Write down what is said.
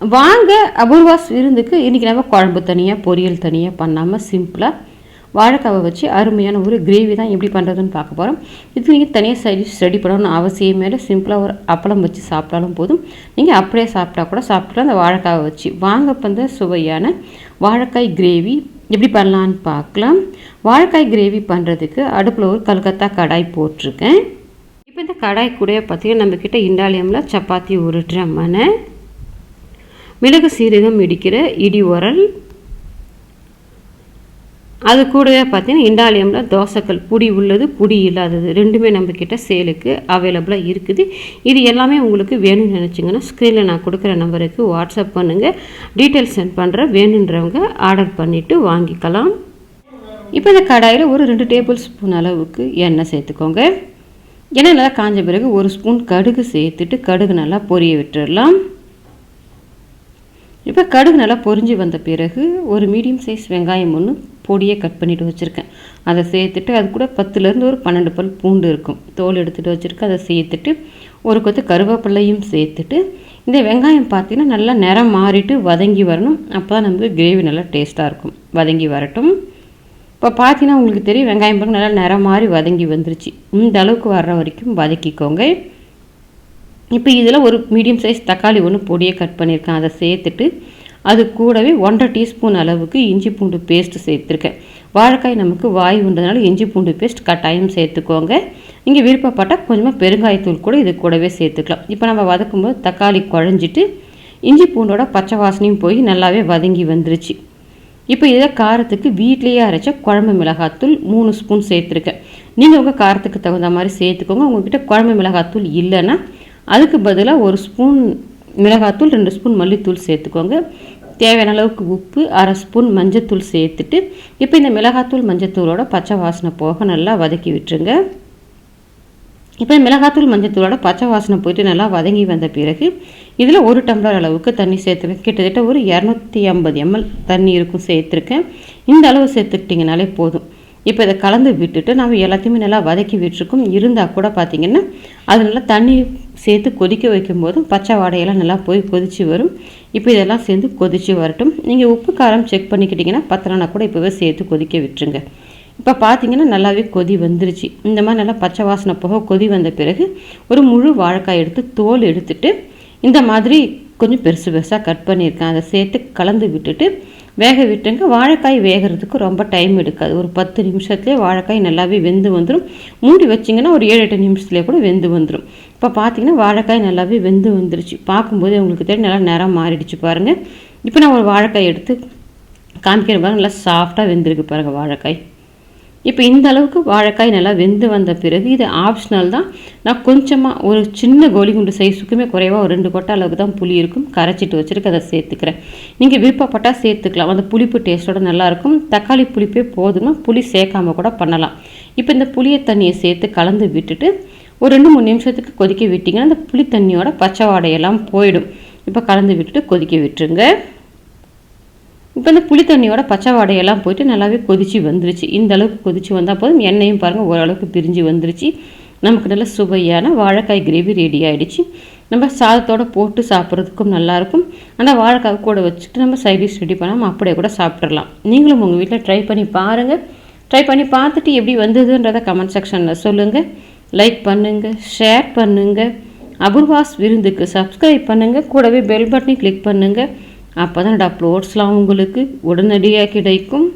வாங்க அபூர்வாஸ் விருந்துக்கு இன்றைக்கி நம்ம குழம்பு தனியாக பொரியல் தனியாக பண்ணாமல் சிம்பிளாக வாழைக்காவை வச்சு அருமையான ஒரு கிரேவி தான் எப்படி பண்ணுறதுன்னு பார்க்க போகிறோம் இதுக்கு நீங்கள் தனியாக சரி ரெடி பண்ணணும்னு அவசியமே இல்லை. சிம்பிளாக ஒரு அப்பளம் வச்சு சாப்பிட்டாலும் போதும். நீங்கள் அப்படியே சாப்பிட்டா கூட சாப்பிட்டுலாம் அந்த வாழைக்காவை வச்சு வாங்க வந்து சுவையான வாழைக்காய் கிரேவி எப்படி பண்ணலான்னு பார்க்கலாம். வாழைக்காய் கிரேவி பண்ணுறதுக்கு அடுப்பில் ஒரு கல்கத்தா கடாய் போட்டிருக்கேன். இப்போ இந்த கடாய் கூட பார்த்தீங்கன்னா நம்மக்கிட்ட இண்டாலியமில் சப்பாத்தி உருட்டுற மனை மிளகு சீரகம் இடிக்கிற இடி உரல். அது கூடவே பார்த்தீங்கன்னா இண்டாலியமில் தோசைக்கல் புடி உள்ளது புடி இல்லாதது ரெண்டுமே நம்மக்கிட்ட சேலுக்கு அவைலபிளாக இருக்குது. இது எல்லாமே உங்களுக்கு வேணும்னு நினச்சிங்கன்னா ஸ்க்ரீனில் நான் கொடுக்குற நம்பருக்கு வாட்ஸ்அப் பண்ணுங்கள் டீட்டெயில்ஸ் சென்ட் பண்ணுறேன் வேணுன்றவங்க ஆர்டர் பண்ணிவிட்டு வாங்கிக்கலாம். இப்போ இந்த கடாயில் ஒரு ரெண்டு டேபிள் ஸ்பூன் அளவுக்கு எண்ணெய் சேர்த்துக்கோங்க. எண்ணெய் நல்லா காஞ்ச பிறகு ஒரு ஸ்பூன் கடுகு சேர்த்துட்டு கடுகு நல்லா பொரிய விட்டுடலாம் இப்போ கடுகு நல்லா பொறிஞ்சி வந்த பிறகு ஒரு மீடியம் சைஸ் வெங்காயம் ஒன்று பொடியை கட் பண்ணிவிட்டு வச்சுருக்கேன். அதை சேர்த்துட்டு அது கூட பத்துலேருந்து ஒரு பன்னெண்டு பல் பூண்டு இருக்கும். தோல் எடுத்துகிட்டு வச்சுருக்கேன். அதை சேர்த்துட்டு ஒரு கொத்து கருவேப்பிள்ளையும் சேர்த்துட்டு இந்த வெங்காயம் பார்த்தீங்கன்னா நல்லா நிறம் மாறிட்டு வதங்கி வரணும். அப்போ தான் நமக்கு கிரேவி நல்லா டேஸ்ட்டாக இருக்கும். வதங்கி வரட்டும். இப்போ பார்த்தீங்கன்னா உங்களுக்கு தெரியும் வெங்காயம் பாருங்க நல்லா நிறம் மாறி வதங்கி வந்துருச்சு. இந்த அளவுக்கு வர்ற வரைக்கும் வதக்கிக்கோங்க. இப்போ இதில் ஒரு மீடியம் சைஸ் தக்காளி ஒன்று பொடியை கட் பண்ணியிருக்கேன். அதை சேர்த்துட்டு அது கூடவே ஒன்றரை டீஸ்பூன் அளவுக்கு இஞ்சி பூண்டு பேஸ்ட்டு சேர்த்துருக்கேன். வாழைக்காய் நமக்கு வாய் உண்டதுனால இஞ்சி பூண்டு பேஸ்ட் கட்டாயம் சேர்த்துக்கோங்க. நீங்கள் விருப்பப்பட்டால் கொஞ்சமாக பெருங்காயத்தூள் கூட இது கூடவே சேர்த்துக்கலாம். இப்போ நம்ம வதக்கும்போது தக்காளி குழஞ்சிட்டு இஞ்சி பூண்டோட பச்சை வாசனையும் போய் நல்லாவே வதங்கி வந்துருச்சு. இப்போ இதை காரத்துக்கு வீட்லேயே அரைச்ச குழம்பு மிளகாத்தூள் மூணு ஸ்பூன் சேர்த்துருக்கேன். நீங்கள் உங்கள் காரத்துக்கு தகுந்த மாதிரி சேர்த்துக்கோங்க. உங்கள்கிட்ட குழம்பு மிளகாத்தூள் இல்லைன்னா அதுக்கு பதிலாக ஒரு ஸ்பூன் மிளகாத்தூள் ரெண்டு ஸ்பூன் மல்லித்தூள் சேர்த்துக்கோங்க. தேவையான அளவுக்கு உப்பு அரை ஸ்பூன் மஞ்சத்தூள் சேர்த்துட்டு இப்போ இந்த மிளகாத்தூள் மஞ்சத்தூளோட பச்சை வாசனை போக நல்லா வதக்கி விட்டுருங்க. இப்போ மிளகாத்தூள் மஞ்சத்தூளோட பச்சை வாசனை போயிட்டு நல்லா வதங்கி வந்த பிறகு இதில் ஒரு டம்ளர் அளவுக்கு தண்ணி சேர்த்துருக்கேன் கிட்டத்தட்ட ஒரு இரநூத்தி ஐம்பது எம்எல் தண்ணி இருக்கும் சேர்த்துருக்கேன். இந்த அளவு சேர்த்துக்கிட்டிங்கனாலே போதும். இப்போ இதை கலந்து விட்டுட்டு நம்ம எல்லாத்தையுமே நல்லா வதக்கி விட்டுருக்கோம். இருந்தால் கூட பார்த்திங்கன்னா அது நல்லா தண்ணி சேர்த்து கொதிக்க வைக்கும்போதும் பச்சை வாடையெல்லாம் நல்லா போய் கொதித்து வரும். இப்போ இதெல்லாம் சேர்ந்து கொதித்து வரட்டும். நீங்கள் உப்பு காரம் செக் பண்ணிக்கிட்டிங்கன்னா பத்திரனா கூட இப்போவே சேர்த்து கொதிக்க விட்டுருங்க. இப்போ பார்த்தீங்கன்னா நல்லாவே கொதி வந்துருச்சு. இந்த மாதிரி நல்லா பச்சை வாசனை போக கொதி வந்த பிறகு ஒரு முழு வாழைக்காய் எடுத்து தோல் எடுத்துட்டு இந்த மாதிரி கொஞ்சம் பெருசு பெருசாக கட் பண்ணியிருக்கேன். அதை சேர்த்து கலந்து விட்டுட்டு வேக விட்டுங்க வாழைக்காய் வேகிறதுக்கு ரொம்ப டைம் எடுக்காது. ஒரு பத்து நிமிஷத்துலேயே வாழைக்காய் நல்லாவே வெந்து வந்துடும் மூடி வச்சிங்கன்னா ஒரு ஏழு எட்டு நிமிஷத்துலேயே கூட வெந்து வந்துடும் இப்போ பார்த்தீங்கன்னா வாழைக்காய் நல்லாவே வெந்து வந்துருச்சு. பார்க்கும்போது உங்களுக்கு தெரியும் நல்லா நிறம் மாறிடுச்சு பாருங்கள் இப்போ நான் ஒரு வாழைக்காய் எடுத்து காமிக்கிற பாருங்கள் நல்லா சாஃப்டாக வெந்திருக்கு பாருங்கள் வாழைக்காய். இப்போ இந்த அளவுக்கு வாழைக்காய் நல்லா வெந்து வந்த பிறகு இது ஆப்ஷனல் தான். நான் கொஞ்சமாக ஒரு சின்ன கோலிகுண்டு சைஸுக்குமே குறைவாக ஒரு ரெண்டு கொட்டை அளவுக்கு தான் புளி இருக்கும். கரைச்சிட்டு வச்சுருக்கு அதை சேர்த்துக்கிறேன். நீங்கள் விருப்பப்பட்டால் சேர்த்துக்கலாம். அந்த புளிப்பு டேஸ்ட்டோட நல்லாயிருக்கும் தக்காளி புளிப்பே போதுமா புளி சேர்க்காம கூட பண்ணலாம். இப்போ இந்த புளியை தண்ணியை சேர்த்து கலந்து விட்டுட்டு ஒரு ரெண்டு மூணு நிமிஷத்துக்கு கொதிக்க விட்டிங்கன்னா அந்த புளி தண்ணியோட பச்சை வாடையெல்லாம் போயிடும். இப்போ கலந்து விட்டுட்டு கொதிக்க விட்டுருங்க. இப்போ இந்த புளி தண்ணியோட பச்சை வாடையெல்லாம் போயிட்டு நல்லாவே கொதிச்சு வந்துருச்சு. இந்த அளவுக்கு கொதிச்சு வந்தால் போதும். எண்ணெயும் பாருங்கள் ஓரளவுக்கு பிரிஞ்சு வந்துருச்சு. நமக்கு நல்ல சுவையான வாழைக்காய் கிரேவி ரெடி ஆகிடுச்சு நம்ம சாதத்தோடு போட்டு சாப்பிட்றதுக்கும் நல்லாயிருக்கும். ஆனால் வாழைக்காய் கூட வச்சுட்டு நம்ம சைடிஷ் ரெடி பண்ணாமல் அப்படியே கூட சாப்பிட்றலாம் நீங்களும் உங்கள் வீட்டில் ட்ரை பண்ணி பாருங்கள் ட்ரை பண்ணி பார்த்துட்டு எப்படி வந்ததுன்றதை கமெண்ட் செக்ஷனில் சொல்லுங்கள் லைக் பண்ணுங்கள் ஷேர் பண்ணுங்கள் அபூர்வாஸ் விருந்துக்கு சப்ஸ்கிரைப் பண்ணுங்கள் கூடவே பெல் பட்டனை கிளிக் பண்ணுங்கள் அப்போ தான் அப்லோட்ஸ்லாம் உங்களுக்கு உடனடியாக கிடைக்கும்.